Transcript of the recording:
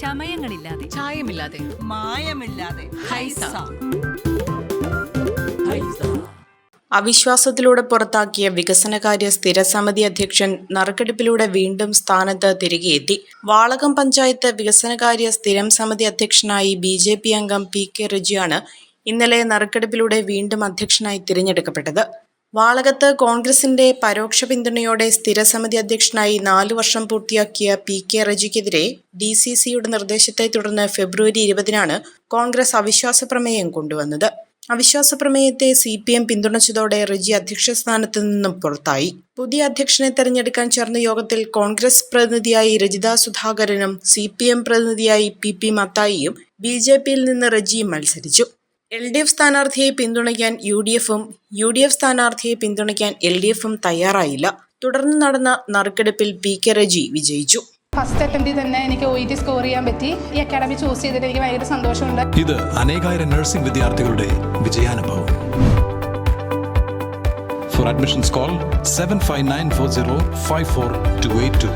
ചമയങ്ങളില്ലാതെ. ചായമില്ലാതെ. മായമില്ലാതെ. ഹൈസ. അവിശ്വാസത്തിലൂടെ പുറത്താക്കിയ വികസനകാര്യ സ്ഥിരസമിതി അധ്യക്ഷൻ നറുക്കെടുപ്പിലൂടെ വീണ്ടും സ്ഥാനത്ത് തിരികെയെത്തി വാളകം പഞ്ചായത്ത് വികസനകാര്യ സ്ഥിരം സമിതി അധ്യക്ഷനായി ബി ജെ പി അംഗം പി കെ റിജിയാണ് ഇന്നലെ നറുക്കെടുപ്പിലൂടെ വീണ്ടും അധ്യക്ഷനായി തിരഞ്ഞെടുക്കപ്പെട്ടത്. വാളകത്ത് കോൺഗ്രസിന്റെ പരോക്ഷ പിന്തുണയോടെ സ്ഥിരസമിതി അധ്യക്ഷനായി നാലു വർഷം പൂർത്തിയാക്കിയ പി കെ റജിക്കെതിരെ ഡി സി സിയുടെ നിർദ്ദേശത്തെ തുടർന്ന് ഫെബ്രുവരി ഇരുപതിനാണ് കോൺഗ്രസ് അവിശ്വാസ പ്രമേയം കൊണ്ടുവന്നത്. അവിശ്വാസ പ്രമേയത്തെ സി പി എം പിന്തുണച്ചതോടെ റജി അധ്യക്ഷ സ്ഥാനത്ത് നിന്നും പുറത്തായി. പുതിയ അധ്യക്ഷനെ തെരഞ്ഞെടുക്കാൻ ചേർന്ന യോഗത്തിൽ കോൺഗ്രസ് പ്രതിനിധിയായി രജിത സുധാകരനും സി പി എം പ്രതിനിധിയായി പി പി മത്തായിയും ബി ജെ പിയിൽ നിന്ന് റജിയും മത്സരിച്ചു. എൽ ഡി എഫ് സ്ഥാനാർത്ഥിയെ പിന്തുണയ്ക്കാൻ യു ഡി എഫും യു ഡി എഫ് സ്ഥാനാർത്ഥിയെ പിന്തുണയ്ക്കാൻ എൽ ഡി എഫും തയ്യാറായില്ല. തുടർന്ന് നടന്ന നറുക്കെടുപ്പിൽ പി കെ റജി വിജയിച്ചു. ഫസ്റ്റ് അറ്റംപ്റ്റിൽ തന്നെ എനിക്ക് ഒ ടി സ്കോർ ചെയ്യാൻ പറ്റി. ഈ അക്കാഡമി ചൂസ് ചെയ്തിട്ട് എനിക്ക് ഭയങ്കര സന്തോഷമുണ്ട്. ഇത് അനേകായിരം നഴ്സിംഗ് വിദ്യാർത്ഥികളുടെ വിജയാനുഭവം. For admissions call seven five nine four zero five four two eight two